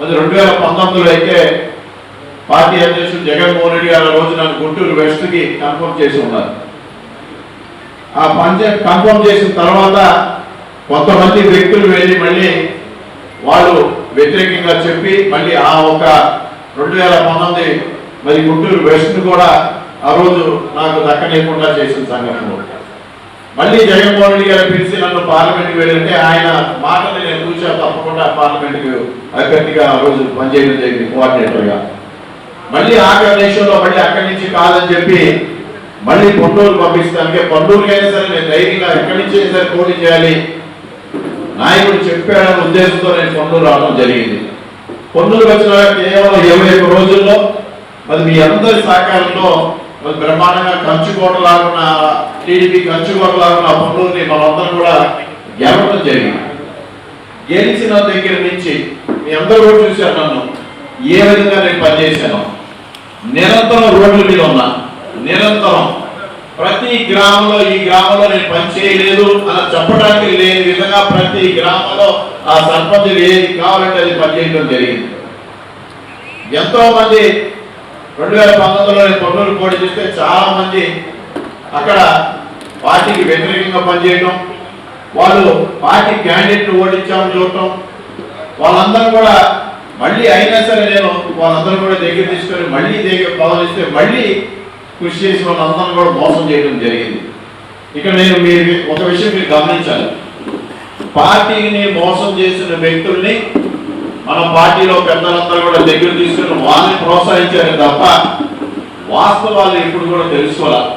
అది రెండు వేల పంతొమ్మిదిలో అయితే పార్టీ అధ్యక్షుడు జగన్మోహన్ రెడ్డి గారు రోజు నన్ను గుంటూరు వెస్ట్కి కన్ఫర్మ్ చేసి ఉన్నారు. ఆ పంచాయత్ కన్ఫర్మ్ చేసిన తర్వాత కొంతమంది వ్యక్తులు వెళ్ళి మళ్ళీ వాళ్ళు వ్యతిరేకంగా చెప్పి మళ్ళీ ఆ ఒక రెండు వేల పంతొమ్మిది మరి గుంటూరు వెస్ట్ కూడా ఆ రోజు నాకు దక్కనీయకుండా చేసిన సంఘటన మళ్ళీ జగన్మోహన్ రెడ్డి గారు పిలిచి నన్ను పార్లమెంట్కి వెళ్ళంటే ఆయన మాటలు నేను కూర్చో తప్పకుండా పార్లమెంట్కి అభ్యర్థిగా ఆ రోజు పనిచేయడం జరిగింది కోఆర్డినేటర్గా మళ్ళీ ఆ దేశంలో మళ్ళీ అక్కడి నుంచి కాదని చెప్పి మళ్ళీ పొన్నూరు పంపిస్తానికి పొన్నూరుకి అయినా సరే నేను ధైర్యంగా ఎక్కడి నుంచి అయినా సరే పోటీ చేయాలి. నాయకుడు చెప్పాడన్న ఉద్దేశంతో నేను పొన్నూరు రావడం జరిగింది. పొన్నూరు వచ్చిన కేవలం ఇరవై ఒక్క రోజుల్లో మరి మీ అందరి సహకారంలో మరి బ్రహ్మాండంగా కంచుకోటలాగున్న టీడీపీ కంచుకోటలాగున్న పొన్నూరుని మనందరం కూడా గెలవడం జరిగింది. గెలిచిన దగ్గర నుంచి మీ అందరూ కూడా చూశారు నన్ను. ఏ విధంగా నేను పనిచేశాను. నిరంతరం రోడ్ల మీద ఉన్నా. నిరంతరం. ప్రతి గ్రామంలో ఈ గ్రామంలో నేను పని చేయలేదు అని చెప్పడానికి లేని విధంగా ప్రతి గ్రామంలో ఆ సర్పంచ్ ఏది కావాలంటే అది పనిచేయడం జరిగింది. ఎంతో మంది రెండు వేల పంతొమ్మిదిలో నేను పొన్నూరు పోటీ చేస్తే చాలా మంది అక్కడ పార్టీకి వ్యతిరేకంగా పనిచేయడం వాళ్ళు పార్టీ క్యాండిడేట్ ఓడించామని చూడటం వాళ్ళందరూ కూడా మళ్ళీ అయినా సరే నేను వాళ్ళందరూ కూడా దగ్గర తీసుకొని మళ్ళీ దగ్గర పదవిస్తే మళ్ళీ కృషి చేసి వాళ్ళందరూ కూడా మోసం చేయడం జరిగింది. ఇక్కడ నేను మీరు ఒక విషయం మీరు గమనించాలి. పార్టీని మోసం చేసిన వ్యక్తుల్ని మన పార్టీలో పెద్దలందరూ కూడా దగ్గర తీసుకుని వాళ్ళని ప్రోత్సహించారు తప్ప వాస్తవాలు ఇప్పుడు కూడా తెలుసుకోవాలి?